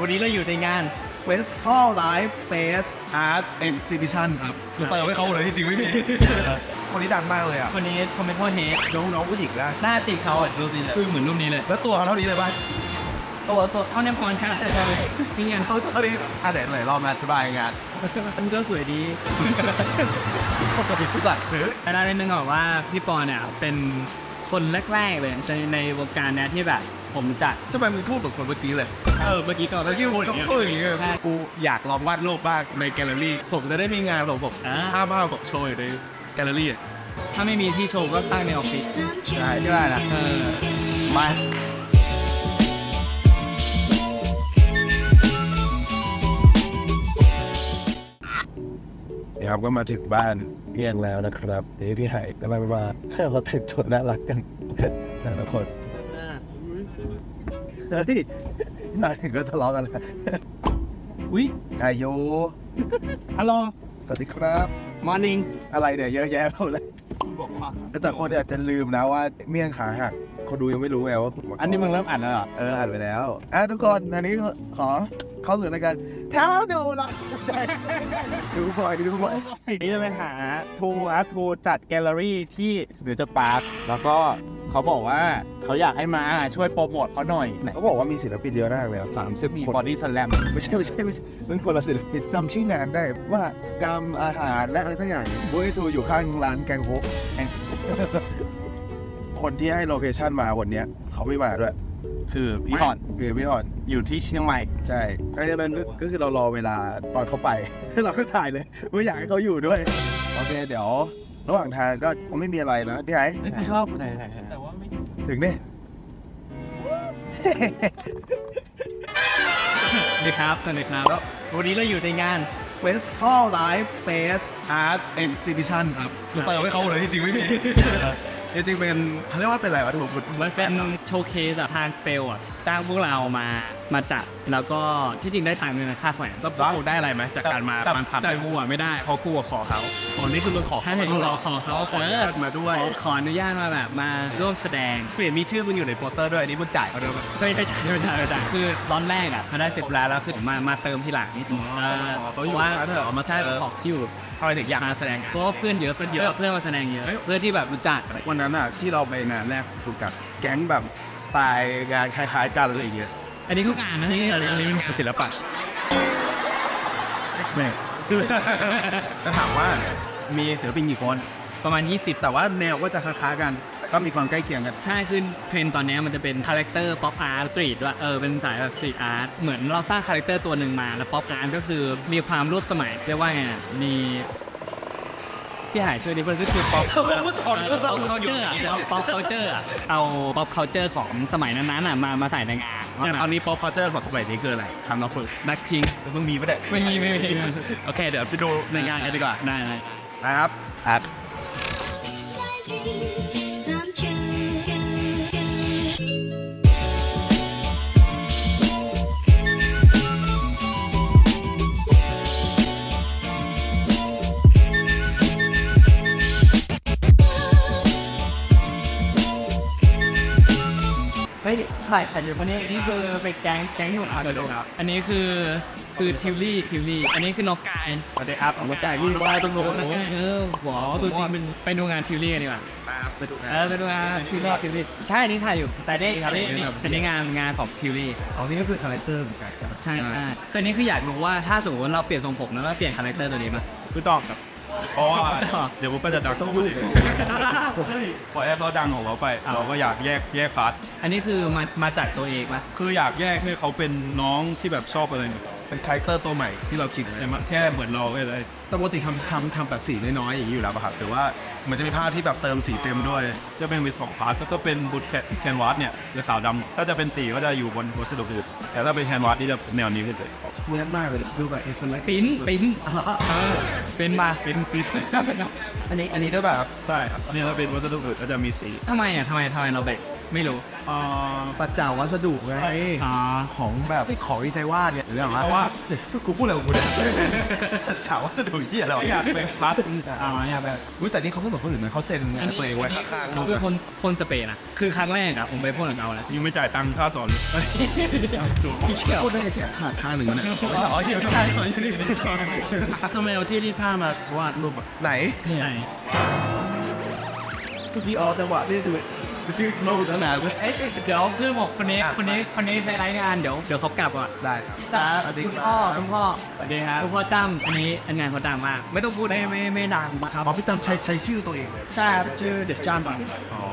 วันนี้เราอยู่ในงาน Festival Live Space Art Exhibition ครับคือเติมให้เขาเลยที่จริงไม่มีคนนี้ดังมากเลยอะ วันนี้คอมเมนต์เฮดน้องน้องผู้หญิงนะหน้าจีเขาอะรูปนี้เลยคือเหมือนรูปนี้เลย แล้วตัวเขาเท่านี้เลยป่ะตัวตัวเท่านี้พรค่ะมีงานเขาเท่านี้อะเดี๋ยวหน่อยรอบมาอธิบายงานมันก็สวยดีปกติผู้สัตว์หรือแต่ได้นิดนึงก่อนว่าพี่ปอเนี่ยเป็นคนแรกๆเลยในในวงการเนี้ยที่แบบ ผมจัดทำไมมึงพูดแบบคนเมื่อกี้เลย เออเมื่อกี้ก่อนเมื่อกี้มึงก็พูดอย่างงี้ใช่ กูอยากลองวาดรูปบ้างในแกลเลอรี่ผมจะได้มีงานแบบผมอ่าภาพภาพแบบโชว์อยู่ในแกลเลอรี่อะถ้าไม่มีที่โชว์ก็ตั้งในออฟฟิศใช่ก็ได้นะเออมาเนี่ยครับก็มาถึงบ้านเพียงแล้วนะครับเดี๋ยวพี่ไห่กำลังมาเขาแต่งตัวน่ารักกันแต่ละคน เฮ้ยมาถึงก็ทะเลาะกันแล้วอุ้ยอายุฮัลโหลสวัสดีครับ มอร์นิ่งอะไรเนี่ยเยอะแยะหมดเลยบอกว่าแต่คนอาจจะลืมนะว่าเมี่ยงขาหักคนดูยังไม่รู้ไงว่าคุณมาก่อันนี้มึงเริ่มอ่านแล้วเหรอ เอออ่านไปแล้วอะทุกคนอันนี้ขอเข้าสู่รายการเท้าดูละดูบ่อยดูบ่อยนี่จะไปหาทูอาร์ทูจัดแกลเลอรี่ที่เดือจะปาร์คแล้วก็ เขาบอกว่าเขาอยากให้มาช่วยโปรโมทเขาหน่อยเขาบอกว่ามีศิลปินเยอะมากเลยสามสิบมีคนบอดี้สแลมไม่ใช่ไม่ใช่ไม่ใช่เป็นคนละศิลปินจำชื่องานได้ว่ากรรมอาหารและอะไรทั้งอย่างบุ้ยทูอยู่ข้างร้านแกงโฮกคนที่ให้โลเคชั่นมาวันเนี้ยเขาไม่มาด้วย คือพี่อ่อนคือพี่อ่อนอยู่ที่เชียงใหม่ใช่ก็ฉะนั้นก็คือเรารอเวลาตอนเขาไปเราก็ถ่ายเลยไม่อยากให้เขาอยู่ด้วยโอเคเดี๋ยว ระหว่างทางก็คงไม่มีอะไรนะพี่ไอ้พี่ชอบไหนไหนถึงนี่สวัสดีครับสวัสดีครับแล้ววันนี้เราอยู่ในงาน Festival Live Space Art Exhibition ครับคือเติมให้เขาเลยที่จริงไม่มีจริงๆเป็นเขาเรียกว่าเป็นอะไรวะที่ผมพูดมันเป็นโชว์เคสอะทางสเปลอะ จ้างพวกเรามามาจัดแล้วก็ที่จริงได้ตังค์เลยนะค่าแขวนแล้วพวกกูได้อะไรไหมจากการมาแต่ฟังทำแต่กูอะไม่ได้เพราะกูอะขอเขาตอนนี้คือมึงขอใช่ขอขอเขาขออนุญาตมาด้วยขอขออนุญาตมาแบบมาร่วมแสดงเปลี่ยนมีชื่อมึงอยู่ในโปสเตอร์ด้วยอันนี้มึงจ่ายเขาด้วยปะไม่ได้จ่ายไม่ได้จ่ายไม่ได้จ่ายคือตอนแรกอะพอได้เสร็จแล้วแล้วคือผมมามาเติมทีหลังนิดนึงเออเขาอยู่ว่าร้านเหรอออกมาใช่ออกที่อยู่ทำไมถึงอยากมาแสดงเพราะว่าเพื่อนเยอะเพื่อนเยอะเพื่อนมาแสดงเยอะเพื่อนที่แบบรู้จักวันนั้นอะที่เราไปงานแรกถูกกับแก๊งแบบส ไตล์งานคล้ายๆกันอะไรอย่างเงี้ยอันนี้ทุกงานนะนี่อะไรอะไรเป็นงานศิลปะแม่จะถามว่ามีศิลปินกี่คน ประมาณ 20 แต่ว่าแนวก็จะคล้ายๆกันแต่ก็มีความใกล้เคียงกัน ใช่คือเทรนด์ตอนนี้มันจะเป็นคาแรคเตอร์ป๊อปอาร์ตสตรีทด้วยเออเป็นสายแบบสตรีทอาร์ตเหมือนเราสร้างคาแรคเตอร์ตัวหนึ่งมาแล้วป๊อปอาร์ตก็คือมีความร่วมสมัยเรียกว่าไงอะมี พี่หายช่วยดิมันก็คือป๊อปพูดถอนก็ป๊จะอปเคาเจอร์ป๊อปเคาเจอร์เอาป๊อปเคาเจอร์ของสมัยนั้นๆอะมามาใส่ในงานตอนนี้ pop culture ของสมัยนี้คืออะไรทำน้องฝึกแบ็คพิงมึงมีปะเนี่ยไม่มีไม่มีโอเคเดี๋ยวไปดูในงานกันดีกว่าได้ได้นะครับครับ เฮ้ยถ่ายถ่ายอยู่คนนี้นี่คือเป็นแก๊งแก๊งที่ผมเอาดูครับ อันนี้คือคือทิวลี่ทิวลี่ อันนี้คือน้องกายสวัสดีครับมาจ่ายวิ่งว่าตรงโน้นโอ้เออหัวตัวจริงเป็นไปดูงานทิวลี่กันดีกว่านะครับไปดูงาเอนอไปดูงานทิวลี่ทิวลี่ใช่อันนี่ถ่ายอยู่แต่นี่ครับนี่นี่อันนี้งานงานของทิวลี่อ๋อนี่ก็คือคาแรคเตอร์เหมือนกันใช่ใช่ตอนนี้คืออยากรู้ว่าถ้าสมมติว่าเราเปลี่ยนทรงผมแล้วเราเปลี่ยนคาแรคเตอร์ตัวนี้มาคือตอบครับ เพราะว่าเดี๋ยวผมก็จะดังต้องพูดอีกพอแอปเราดังของเราไป เราก็อยากแยกแยกฟาสอันนี้คือมามาจากตัวเองปะคืออยากแยกให้เขาเป็นน้องที่แบบชอบอะไรเนี่ย เป็นคาแรคเตอร์ตัวใหม่ที่เราคิดไว้แต่มาแค่เหมือนเราไปเลยแต่ปกติทำทำทำแบบสีน้อยๆอย่างนี้อยู่แล้วป่ะครับหรือว่ามันจะมีภาพที่แบบเติมสีเต็มด้วย จะเป็นมีสองพาร์ทก็เป็นบุตแคนแคนวาสเนี่ยจะขาวดำถ้าจะเป็นสีก็จะอยู่บนวัสดุอื่นแต่ถ้าเป็นแคนวาสนี่จะแนวนี้ขึ้นเลยเนียนมากเลยดูแบบไอ้คนแรกปิ้นปิ้นเออเป็นมาเป็นปิ้นอันนี้อันนี้ด้วยแบบใช่ครับอันนี้ถ้าเป็นวัสดุอื่นก็จะมีสีทำไมอะทำไมทำไมเราไป ไม่รู้อ่าปัจจาวัสดุไงอ๋อ ของแบบของที่ใช้วาดเนี่ยหรืออะไรวะกูพูดอะไรของกูเนี่ยปัจจาวัสดุเหี้ยอะไรวะอยากเป็นพลาสอ๋อเนี่ยแบบอุ๊ยแต่นี่เขาก็เหมือนคนอื่นนะเขาเซ็นตัวเองไว้ข้างๆรูปคืออะพ่นพ่นสเปรย์นะคือครั้งแรกอะผมไปพ่นกับเขาแล้วยังไม่จ่ายตังค่าสอนเลยพูดได้แค่ขาดข้างหนึ่งวะเนี่ยอ๋อเดี๋ยวใช่ก่อนทำไมเอาที่รีดผ้ามาวาดรูปอะไหนนี่ไงพี่ออจังหวะนี่ดู ชื่อโน้ตขนาดเลยเอ้ยเดี๋ยวเพื่อนบอกคนนี้คนนี้คนนี้ไปรายงานเดี๋ยวเดี๋ยวเขากลับอะได้ครับครับสวัสดีคุณครับพ่อคุณพ่อสวัสดีครับคุณพ่อจ้ำอันนี้อันงานเขาดังมาก ไม่ต้องพูดให้ไม่ไม่ดังครับอ๋อพี่จำใช้ใช้ชื่อตัวเองเลย ใช่ครับชื่อเดสจานบังอ๋อ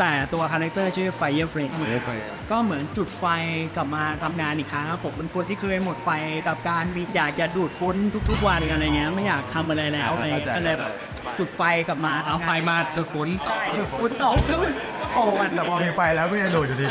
แต่ตัวคาแรคเตอร์ชื่อไฟเ r อร์เฟรมไม่ได้ไปก็เหมือนจุดไฟกลับมาทำงานอีกครั้งครับผมเป็นคนที่เคยหมดไฟกับการมีอยากจะดูดพ้นทุกๆวันอะไรเงี้ยไม่อยากทำอะไรแล้วอะไรก็เลยแบบจุดไฟกลับมาเอาไฟมาตัวฝนอุดสอง โอ้วันแต่พอมีไฟแล้วก็ยังโดดอยู่ดี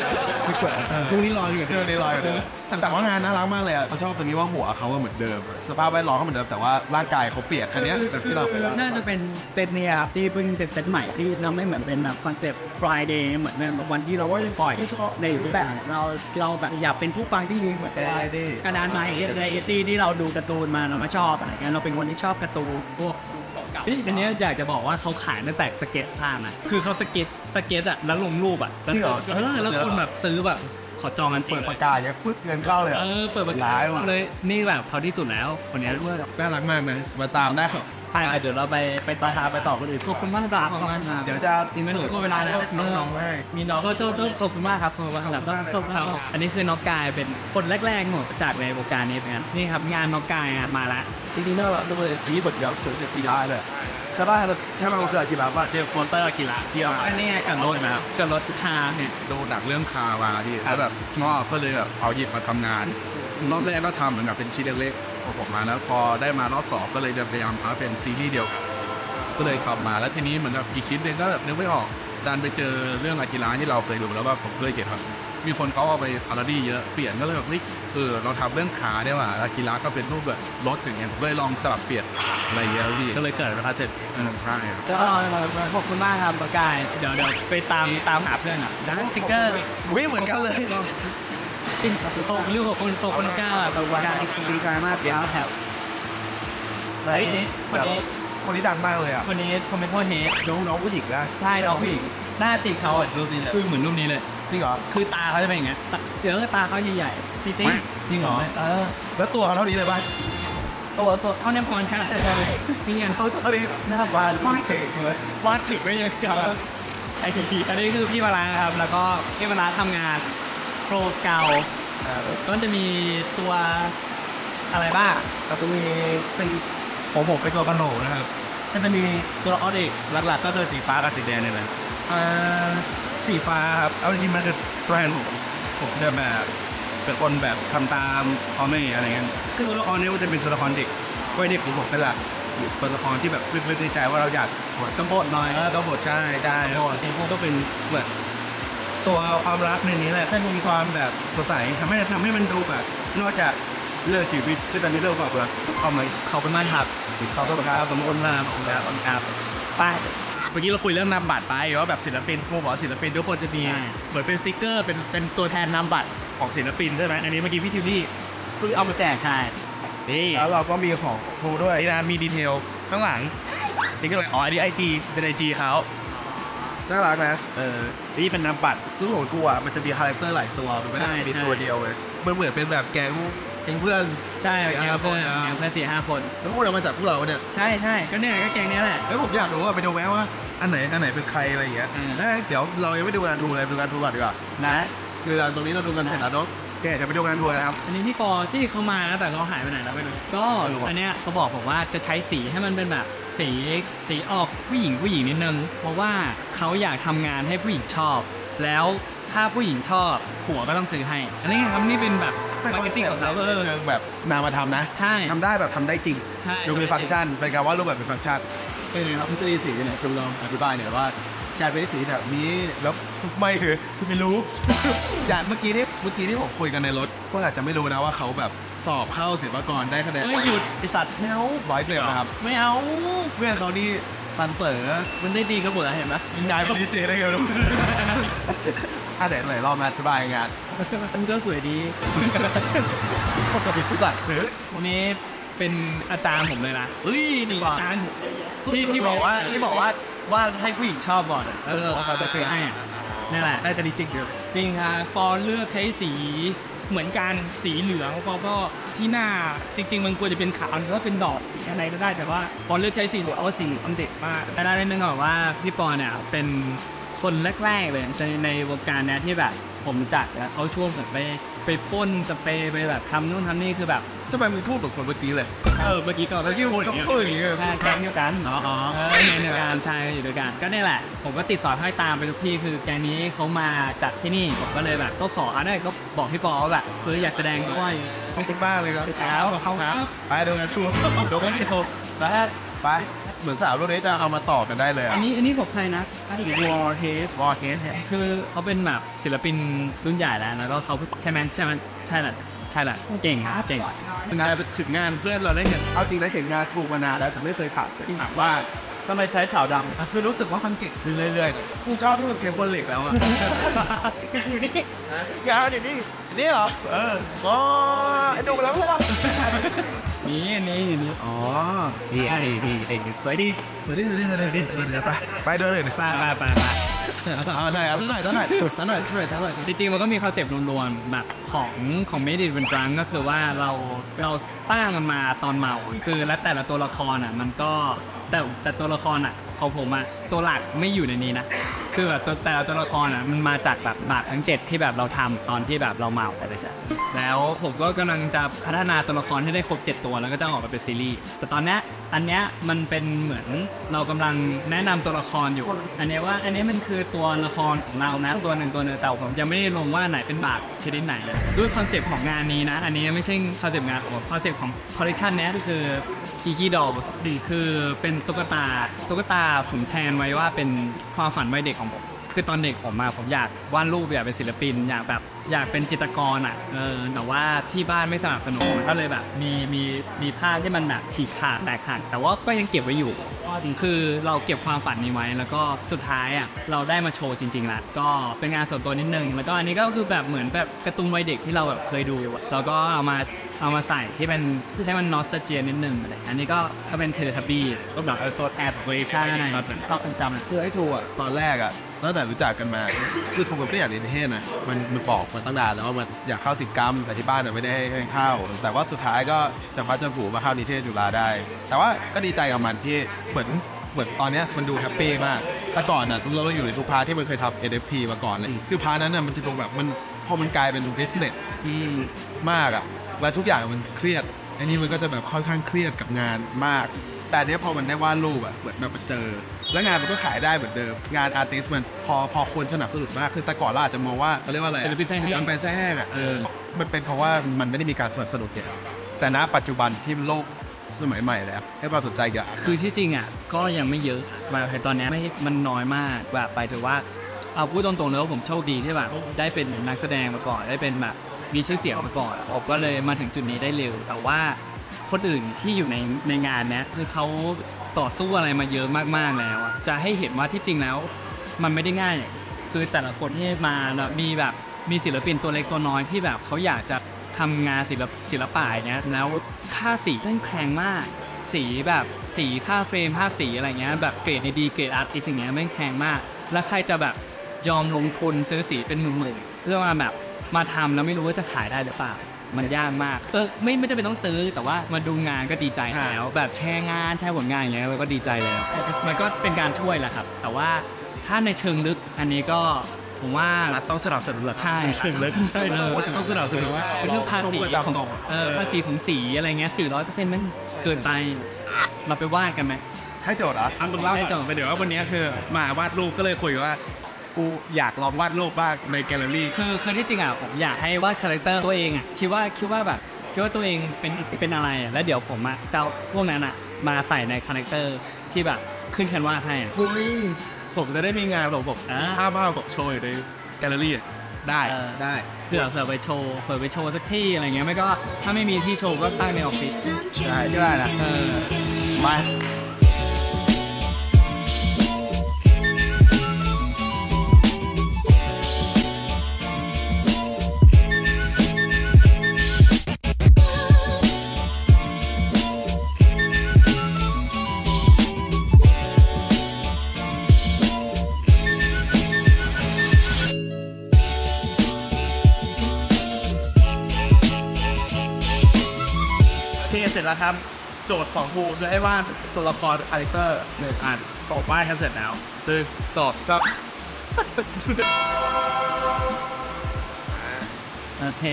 ไม่เปิดพรุ่งนี้รออยู่เจอในรอยอยู่เลยแต่ว่างานน่ารักมากเลยอะเขาชอบตรงนี้ว่าหัวเขาอะเหมือนเดิม สภาพแวดล้อมเขาเหมือนเดิมแต่ว่าร่างกายเขาเปียกคันนี้ยแบบที่เราไปแล้วน่าจะเป็นเซตเนี่ยครับที่เพิ่งเป็นเซตใหม่ที่เราไม่เหมือนเป็นแบบคอนเซ็ปต์ Friday เหมือนแบบวันที่เราก็จะปล่อยในรูปแบบเราเราแบบอยากเป็นผู้ฟังที่มีเหมือน Friday กระดานไม้ในเอตี้ที่เราดูการ์ตูนมาเราไม่ชอบอะไรเงี้ยเราเป็นคนที่ชอบการ์ตูนพวก พี่อันเนี้ยอยากจะบอกว่าเขาขายตั้งแต่สเก็ตภาพนะคือเขาสเก็ตสเก็ตอะแล้วลงรูปอะแล้วจริงเหรอ เออแล้วคนแบบซื้อแบบขอจองกันจริเปิงดเลปายกกาเนี่ยปึ๊กเงินเข้าเลยอะ เออเปิดประการ้ายว่ะ เลยนี่แบบเขาที่สุดแล้วคนเนี้ย น่ารักมากนะ มาตามได้ครับ ไปเดี๋ยวเราไปไปไปหาไปต่อคนอื่นขอบคุณมากครับขอบคุณมากครับเดี๋ยวจะอินเสิร์ตก็เวลาแล้วน้องๆให้มีน้องก็โทษโทษขอบคุณมากครับขอบคุณมากครับขอบคุณมากเลยขอบคุณครับอันนี้คือน้องกายเป็นคนแรกๆของจากในวงการนี้เหมือนกันนี่ครับงานน้องกายอะมาละจริงๆน่ารักด้วยทีนี้บทยาวสุดจะกีฬาเลยใช่ป่ะใช่ป่ะมันคือกีฬาป่ะเจอโฟนเตอร์กีฬาที่เอาอันนี้ไงกับรถนะครับกับรถชาเนี่ยดูหนักเรื่องคามาที่แล้วแบบชอบก็เลยแบบเอาหยิบมาทำงานรอบแรกก็ทำเหมือนกับเป็นชิ้นเล็กๆ ของผมมาแล้วพอได้มารอบสองก็เลยจะพยายามทำให้เป็นซีรีส์เดียวกันก็เลยขับมาแล้วทีนี้เหมือนกับอีกชิ้นหนึ่งก็แบบนึกไม่ออกดันไปเจอเรื่องกีฬาที่เราเคยดูแล้วว่าผมเคยเห็นครับมีคนเขาเอาไปพาราดี้เยอะเปลี่ยนก็เลยแบบเฮ้ยเออเราทำเรื่องขาได้ว่าแล้วกีฬาก็เป็นรูปแบบรถอย่างเงี้ยผมเลยลองสลับเปลี่ยนอะไรเงี้ยพี่ก็เลยเกิดเป็นคอนเซ็ปต์เออใช่ครับก็ขอบคุณมากครับน้องกายเดี๋ยวเดี๋ยวไปตามตามหาเพื่อนอะดันสติ๊กเกอร์วิ่งเหมือนกันเลย จริงขอบคุณลูกขอบคุณขอบคุณก้าวอะขอบคุณกายดีใจมากแล้วแถวไหนคนนี้คนนี้ดังมากเลยอะคนนี้คอมเมนต์โพเฮดน้องน้องผู้หญิงนะใช่น้องผู้หญิงหน้าจริงเขาอะรูปนี้เลยคือเหมือนรูปนี้เลยจริงเหรอคือตาเขาจะเป็นอย่างเงี้ยตาเจอตาเขาใหญ่ๆติ๊งจริงเหรอเออแล้วตัวเขาเท่านี้เลยป่ะตัวตัวเขาเนี่ยพรค่ะนี่ไงเขาเท่านี้หน้าบานมากเก่งเลยวาดถึงไม่ยังครับไอ้ทีอันนี้คือพี่มาลาครับ แล้วก็พี่มาลาทำงาน โปรสเกลก็จะมีตัวอะไรบ้างก็จะมีเป็นผมผมเป็นตัวกระโหลกนะครับก็จะมีตัวออสเอกหลักๆ ก็คือสีฟ้ากับสีแดงเนี่ยแหละอ่าสีฟ้าครับเอาจริงๆมันคือแบรนด์ผมผมจะแบบเป็นคนแบบทำตามพ่อแม่อะไรเงี้ยคือตัวละครนี้มันจะเป็นตัวละครเด็กวัยเด็กของผมเป็นหลักตัวละครที่แบบลึกๆในใจว่าเราอยากกำบดหน่อยเออกบฏใช่ใช่แล้วก็เป็นเหมือน ตัวความรักในนี้แหละให้มีความแบบสดใสทำให้ทำให้มันดูแบบนอกจากเรื่องชีวิตที่ตอนนี้เรื่องแบบว่าเอามาขอบคุณมากครับเขาต้องการสมบูรณ์มากขอบคุณครับขอบคุณครับไปเมื่อกี้เราคุยเรื่องนามบัตรไปว่าแบบศิลปินครูบอกว่าศิลปินทุกคนจะมีเหมือนเป็นสติ๊กเกอร์เป็นเป็นตัวแทนนามบัตรของศิลปินใช่ไหมอันนี้เมื่อกี้พี่ทิวลี่เพิ่งเอามาแจกใช่นี่แล้วเราก็มีของครูด้วยไอ้นะมีดีเทลข้างหลังนี่ก็เลยอ๋ออันนี้ไอจีเป็นไอจีเขา น่ารักนะเออนี่เป็นนามบัตรคือของกูอะมันจะมีคาแรคเตอร์หลายตัวมันไม่ได้ใช่มีใช่ ตัวเดียวเลยมันเหมือนเป็นแบบแก๊งแก๊งเพื่อน ใช่แกงเพื่อนอ่าแกงเพื่อนสี่ห้าคน แล้วพวกเรามาจากพวกเราเนี่ย ใช่ใช่ก็เนี่ยก็แกงเนี้ยแหละ แล้วผมอยากรู้ว่าไปดูไหมว่าอันไหนอันไหนเป็นใครอะไรอย่างเงี้ยอืม เอ้ยเดี๋ยวเรายังไม่ดูงานทัวร์เลยไปดูงานทัวร์ก่อนดีกว่านะ คือตรงนี้เราดูกันเสร็จแล้วเนาะ แกจะไปดูงานทัวร์นะครับ อันนี้ที่ปอที่เขามานะแต่เราหายไปไหนแล้วไม่รู้ก็เออว่ะ อันเนี้ยเขาบอกผมว่าจะใช้สีให้มันเป็นแบบสีสีออกผู้หญิงผู้หญิงนิดนึง เพราะว่าเขาอยากทำงานให้ผู้หญิงชอบ แล้วถ้าผู้หญิงชอบผัวก็ต้องซื้อให้ อันนี้ครับนี่เป็นแบบมาร์เก็ตติ้งของเขาเออ เชิงแบบนามธรรมนะใช่ทำได้แบบทำได้จริง ใช่ ดูมีฟังก์ชันเป็นการวาดรูปแบบเป็นฟังก์ชันเป็นไงครับทฤษฎีสีเนี่ยคุณลองอธิบายหน่อยว่า จะเป็นสีแบบนี้แล้วไม่คือ ไม่รู้ อย่างเมื่อกี้นี่เมื่อกี้ที่ผมคุยกันในรถพวกอาจจะไม่รู้นะว่าเขาแบบสอบเข้าศิลปากรได้คะแนนเอ้ยหยุดไอสัตว์ไม่เอาร้อยเลยนะครับ ไม่เอา เพื่อนเขานี่ซันเต๋อมันได้ดีกันหมดแล้วเห็นไหมยิงนายเป็นดีเจได้ไงลูกอะเดี๋ยวไหนรอบมาอธิบายงานมันก็สวยดีปกติผู้จัดหรือวันนี้เป็นอาจารย์ผมเลยนะเฮ้ยนี่อาจารย์ผมที่ที่บอกว่าที่บอกว่า ว่าให้ผู้หญิงชอบก่อนะแล้วเขาจะซื้อให้อะนั่นแหละได้แต่ดีจริงเดียจริงค่ะฟอร์เลือกใช้สีเหมือนกันสีเหลืองฟอร์ก็ที่หน้าจริง ๆ มันควรจะเป็นขาวหรือว่าเป็นดอกอะไรก็ได้แต่ว่าฟอร์เลือกใช้สีเหลืองเอาสีอัมเด็กมากแต่ได้นิดนึงก่อนว่าพี่ปอเนี่ยเป็นคนแรกๆเลยในในวงการเนี้ยที่แบบผมจักแล้วเขาช่วงเหมือนไป ไปพ่นสเปรย์ไปแบบทำนู่นทำนี่คือแบบ ทำไมมึงพูดแบบคนเมื่อกี้เลย เออเมื่อกี้ก่อนเมื่อกี้มึงก็พูดอย่างเงี้ย ใช่แก๊งเดียวกันอ๋ออ๋อ เออแก๊งเดียวกันใช่อยู่ด้วยกันก็นี่แหละ ผมก็ติดสอยห้อยตามไปทุกที่คือแก๊งนี้เขามาจากที่นี่ผมก็เลยแบบก็ขออันนี้ก็บอกพี่ปอว่าแบบเอออยากแสดงด้วยขอบคุณมากเลยครับแล้วเขาครับ ไปดูงานทัวร์ดูกันที่โทรแล้ว ไป เหมือนสาวรุ่นนี้จะเอามาต่อกันได้เลยอัอะนนี้อันนี้ของใครนะวอร์เฮสวอร์เฮสคือเขาเป็นแบบศิลปินรุ่นใหญ่แล้วแล้วก็เขาใช่ไหมใช่ไหมใช่แหละใช่แหละเก่งเก่งงานถึงงานเพื่อนเราได้เห็นเอาจริงนะเห็นงานถูกมานานแล้วแต่ไม่เคยผ่านถามว่าทำไมใช้ขาวดำคือรู้สึกว่ามันเก่งขึ้นเรื่อยๆกูชอบที่มันเก็บบนเหล็กแล้วอะอยู่นี่งานอยู่นี่นี่เหรอเออก็ไอ้ดูแล้วใช่ปะ นี่นี่นี่อ๋อดีดีดีดีสวยดีเดี๋ยวดิเดี๋ยวดิเดี๋ยวดิเดี๋ยวดิไปไปด้วยเลยไปไปไปไปเอาหน่อยเอาหน่อยเอาหน่อยเอาหน่อยเอาหน่อยเอาหน่อยจริงๆมันก็มีคอนเซปต์รวมๆแบบของของเมดิเป็นดรังก็คือว่าเราเราสร้างมันมาตอนเมาคือและแต่ละตัวละครอะมันก็แต่แต่ตัวละครอะ ของผมอะตัวหลักไม่อยู่ในนี้นะ คือแบบตัวแต่ละตัวละครอะมันมาจากแบบบาททั้ง 7 ที่แบบเราทำตอนที่แบบเราเมาอะไรใช่แล้วผมก็กำลังจะพัฒนาตัวละครให้ได้ครบ 7 ตัวแล้วก็จะออกมาเป็นซีรีส์แต่ตอนเนี้ยอันเนี้ยมันเป็นเหมือนเรากำลังแนะนำตัวละครอยู่ อันเนี้ยว่าอันนี้มันคือตัวละครของเรานะตัวหนึ่งตัวหนึ่งแต่ผมยังไม่ได้ลงว่าไหนเป็นบาทชนิดไหนเลยด้วยคอนเซปต์ของงานนี้นะ อันนี้ไม่ใช่คอนเซปต์งานของคอนเซปต์ของคอลเลคชันนี้ยคือ กิกี้ดอลคือเป็นตุ๊กตาตุ๊กตาผมแทนไว้ว่าเป็นความฝันวัยเด็กของผมคือตอนเด็กผมมาผมอยากวาดรูปอยากเป็นศิลปิน อยากแบบอยากเป็นจิตรกรอะเออแต่ว่าที่บ้านไม่สนับสนุนมันก็เลยแบบมีมีมีภาพที่มันแบบฉีกขาดแตกหักแต่ว่าก็ยังเก็บไว้อยู่ คือเราเก็บความฝันนี้ไว้ แล้วก็สุดท้ายอะเราได้มาโชว์จริงๆแล้วก็เป็นงานส่วนตัวนิดนึงแล้วก็อันนี้ก็คือแบบเหมือนแบบการ์ตูนวัยเด็กที่เราแบบเคยดูอะแล้วก็เอามาเอามาใส่ที่เป็นให้มันนอสเจียนิดนึงอะไรอันนี้ก็ก็เป็นเทเลทับบี้ก็แบบเอาตัวแอบเวอร์ชันก็เป็นจำคือไอ้ทูอะตอนแรกอะตั้งแต่รู้จักกันมา คือทูกับไม่ได้อยากเรียนนิเทศนะมันมันบอกมาตั้งนานแล้วว่ามันอยากเข้าสิทธิกรรมแต่ที่บ้านเนี่ยไม่ได้ให้ให้เข้า แต่ว่าสุดท้ายก็จะพัดจะผูมาเข้านิเทศจุฬาได้ แต่ว่าก็ดีใจกับมันที่เหมือนเหมือนตอนเนี้ยมันดูแฮปปี้มาก แต่ก่อนอะเราเราอยู่ในทุกพาร์ทที่มันเคยทำ NFT มาก่อนเลย คือพาร์ทนั้นน่ะมันจะดูแบบมันพอมันกลายเป็น business อืม มากอะแล้วทุกอย่างมันเครียด อันนี้มันก็จะแบบค่อนข้างเครียดกับงานมาก แต่อันเนี้ยพอมันได้วาดรูปอะเหมือนแบบมันเจอ แล้วงานมันก็ขายได้เหมือนเดิม งานอาร์ติสมันพอพอคนสนับสนุนมากคือแต่ก่อนเราอาจจะมองว่าเขาเรียกว่าอะไรอะศิลปินแท้แห้ง มันเป็นแท้แห้งอะเออ มันเป็นเพราะว่ามันไม่ได้มีการสนับสนุนเนี่ยแต่ณปัจจุบันที่โลก สมัยใหม่แล้ว ให้ความสนใจเกี่ยวกับคือที่จริงอะก็ยังไม่เยอะแบบตอนนี้ไม่มันน้อยมากแบบไปถือว่าเอาพูดตรงๆเลยว่าผมโชคดีที่แบบได้เป็นนักแสดงมาก่อนได้เป็นแบบมีชื่อเสียงมาก่อนผมก็เลยมาถึงจุดนี้ได้เร็ว แต่ว่าคนอื่นที่อยู่ในในงานเนี้ยคือเขาต่อสู้อะไรมาเยอะมากๆแล้ว จะให้เห็นว่าที่จริงแล้ว มันไม่ได้ง่ายอย่างคือแต่ละคนที่มาแล้วมีแบบมีศิลปินตัวเล็กตัวน้อยที่แบบเขาอยากจะ ทำงานศิลปศิลปะเงี้ยแล้วค่าสีแม่งแพงมาก สีแบบสีค่าเฟรมภาสีอะไรเงี้ยแบบเกรดดีเกรดอาร์ติสอย่างเงี้ยแม่งแพงมาก แล้วใครจะแบบยอมลงทุนซื้อสีเป็นหมื่นๆเพื่อมาแบบมาทำแล้วไม่รู้ว่าจะขายได้หรือเปล่ามันยากมาก เออไม่ไม่จำเป็นต้องซื้อแต่ว่ามาดูงานก็ดีใจแล้ว แบบแชร์งานแชร์ผลงานอย่างเงี้ยก็ดีใจแล้ว มันก็เป็นการช่วยแหละครับ แต่ว่าถ้าในเชิงลึกอันนี้ก็ ผมว่ารัฐต้องสนับสนุนเหรอใช่เชิงลึกใช่เลยต้องสนับสนุนว่าเป็นเรื่องภาษีของเออภาษีของสีอะไรเงี้ยสี่ร้อยเปอร์เซ็นต์มันเกินไปเราไปว่ากันไหมให้โจทย์เหรออันเป็นเล่าให้จบไปเดี๋ยวว่าวันนี้คือมาวาดรูปก็เลยคุยว่ากูอยากลองวาดรูปบ้างในแกลเลอรี่คือคือที่จริงอะผมอยากให้วาดคาแรคเตอร์ตัวเองอะคิดว่าคิดว่าแบบคิดว่าตัวเองเป็นเป็นอะไรอะแล้วเดี๋ยวผมอะจะเอาพวกนั้นอะมาใส่ในคาแรคเตอร์ที่แบบขึ้นแคนวาสให้อะ ผมจะได้มีงานแบบแบบอ่าภาพภาพแบบโชว์อยู่ในแกลเลอรี่อะได้เออได้เผื่อเผื่อไปโชว์เผื่อไปโชว์สักที่อะไรเงี้ยไม่ก็ถ้าไม่มีที่โชว์ก็ตั้งในออฟฟิศได้ก็ได้นะเออ มา เสร็จแล้วครับ โจทย์ของครูคือให้วาดตัวละครคาแรคเตอร์หนึ่งอันบอกวาดกันเสร็จแล้วคือสอบก็โอเค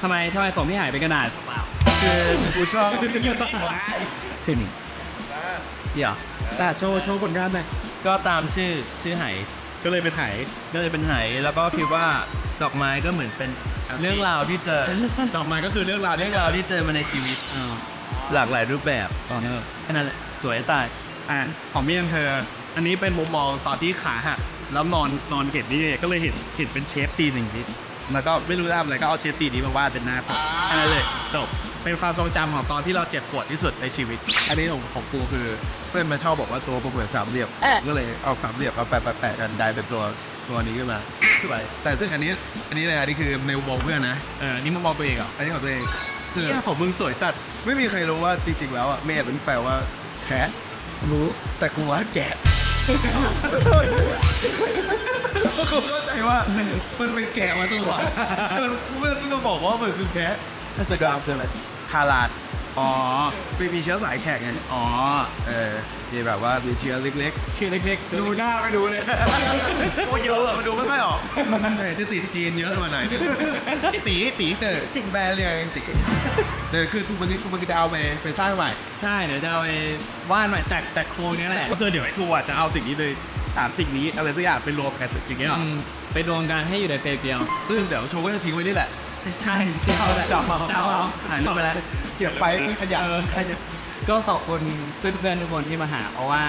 ทำไมทำไมผมที่หายไปกระดาษเปล่าคือกูชอบคือนี่เดี๋ยวแต่โชว์โชว์ผลงานหน่อยก็ตามชื่อชื่อไหก็เลยเป็นไหก็เลยเป็นไหแล้วก็คิดว่าดอกไม้ก็เหมือนเป็นเรื่องราวที่เจอดอกไม้ก็คือเรื่องราวเรื่องราวที่เจอมาในชีวิตอ่า หลากหลายรูปแบบตอนนี้แค่นั้นแหละสวยตายอะของพี่ยังเธอ อันนี้เป็นมุมมองตอนที่ขาหักแล้วนอนนอนเห็นนี่ก็เลยเห็นเห็นเป็นเชฟตีนอย่างนี้แล้วก็ไม่รู้จะทำอะไรก็เอาเชฟตีนนี้มาวาดเป็นหน้าผมอันนั้นเลยจบเป็นความทรงจำของตอนที่เราเจ็บปวดที่สุดในชีวิต อันนี้ของของกูคือเพื่อนมันชอบบอกว่าตัวกูเหมือนสามเหลี่ยมก็เลยเอาสามเหลี่ยมเอาแปะแปะแปะกันได้เป็นตัวตัวนี้ขึ้นมาแต่ซึ่งอันนี้อันนี้เลยอันนี้คือในมุมมองเพื่อนนะเออนี่มุมมองตัวเองเหรออันนี้ของตัวเอง คือเนี่ยของมึงสวยจัดไม่มีใครรู้ว่าจริงๆแล้วอะเมธมันแปลว่าแคะรู้แต่กูว่าแกะกูเข้าใจว่ามันเป็นแกะมาตลอดจนเพื่อนก็บอกว่ามันคือแคะน่าจะกราฟใช่ไหมคาราด อ๋อไปมีเชื้อสายแขกไง อ๋อ เออมีแบบว่ามีเชื้อเล็กชื่อเล็กๆ ดูหน้าไม่ดูเลย ๆ โอ้เยอะอะมันดูไม่ค่อยออกเออจะติดจีนเยอะมาหน่อยตีตีเตอร์แบรนด์เรียกตีเดี๋ยวคือมันคือมันจะเอาไปไปสร้างใหม่ ใช่ เดี๋ยวจะเอาไปวาดใหม่จากจากโครงเนี้ยแหละ ก็คือเดี๋ยวไอ้ครูอะจะเอาสิ่งนี้เลยสามสิ่งนี้อะไรสักอย่างไปรวมกันอย่างเงี้ยหรอไปรวมกันให้อยู่ในเฟรมเดียวซึ่งเดี๋ยวโชว์ก็จะทิ้งไว้นี่แหละ ใช่ที่เขาแหละจับเอา จับเอาถ่ายรูปไปแล้ว เก็บไปขยะขยะ ก็ขอบคุณเพื่อนๆทุกคนที่มาหา เพราะว่า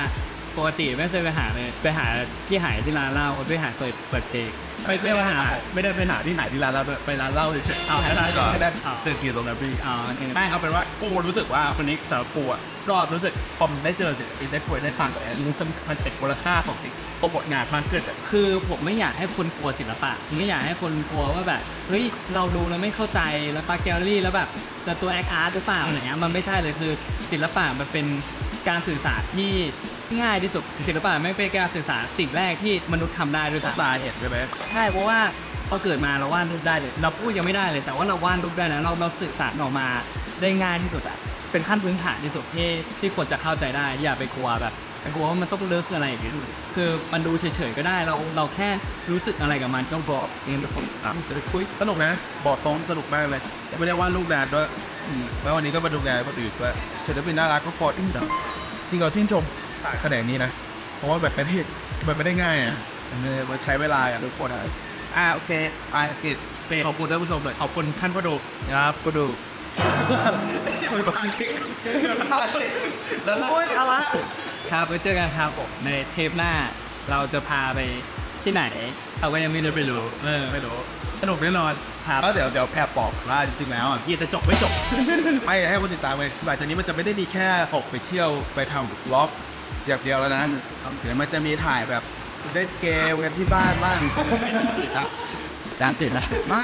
ปกติไม่เคยไปหาเลยไปหาที่หายที่ร้านเหล้าไปหาเปิดเปิดเพลงไม่ไม่ไปหาไม่ได้ไปหาที่ไหนที่ร้านเหล้าด้วยไปร้านเหล้าเฉยๆเอาแค่นั้นก่อนเอาเสื้อกีตรงนั้นพี่เอาโอเคไม่เอาเป็นว่ากูรู้สึกว่าคนนี้สำหรับกูอะก็รู้สึกพอมนได้เจอสิ่งได้คุยได้ฟังกับมันจะมันเป็นมูลค่าของสิ่งโปรโมทงานมากขึ้นอะคือผมไม่อยากให้คนกลัวศิลปะไม่อยากให้คนกลัวว่าแบบเฮ้ยเราดูแล้วไม่เข้าใจแล้วปาแกลลี่แล้วแบบจะตัวแอคอาร์ตหรือเปล่าอะไรเงี้ยมันไม่ใช่เลยคือศิลปะมันเป็น การสื่อสารที่ง่ายที่สุดศิลปะไม่เป็นการสื่อสารสิ่งแรกที่มนุษย์ทำได้ด้วยซ้ำตาเห็นใช่ไหมใช่เพราะว่าพอเกิดมาเราวาดรูปได้เลยเราพูดยังไม่ได้เลย แต่ว่าเราวาดรูปได้นะเราเราสื่อสารออกมาได้ง่ายที่สุดอะเป็นขั้นพื้นฐานที่สุดที่ที่ควรจะเข้าใจได้ อย่าไปกลัวแบบ ไปกลัวว่ามันต้องเลิกอะไรอย่างเงี้ยคือมันดูเฉยๆก็ได้เราเราแค่รู้สึกอะไรกับมันต้องบอกเองทุกคนอะจะไปคุยสนุกนะบอกตรงสนุกมากเลยไม่ได้ว่าลูกแดดด้วยอืมแล้ววันนี้ก็มาดูงานคนอื่นด้วยศิลปินน่ารักก็โคตรจริงเราชื่นชมแขนงนี้นะ เพราะว่าแบบเป็นเหตุมันไม่ได้ง่ายอะมันมันใช้เวลาอะทุกคนอะอ่าโอเคไอ้กิจเป็นขอบคุณท่านผู้ชมเลยขอบคุณท่านผู้ดูนะครับผู้ดูมันบางทีแล้วโอ้ยอะไร ครับไว้เจอกันครับผมในเทปหน้าเราจะพาไปที่ไหนเราก็ยังไม่ได้ไปรู้เออไม่รู้สนุกแน่นอนครับก็เดี๋ยวเดี๋ยวแอบบอกว่าจริงๆแล้วอะยี่จะจบไม่จบ ไม่ให้คนติดตามไปหลังจากนี้มันจะไม่ได้มีแค่ออกไปเที่ยวไปทำบล็อกอย่างเดียวแล้วนะเดี๋ยวมันจะมีถ่ายแบบเล่นเกมกันที่บ้านบ้างจานติดแล้วไม่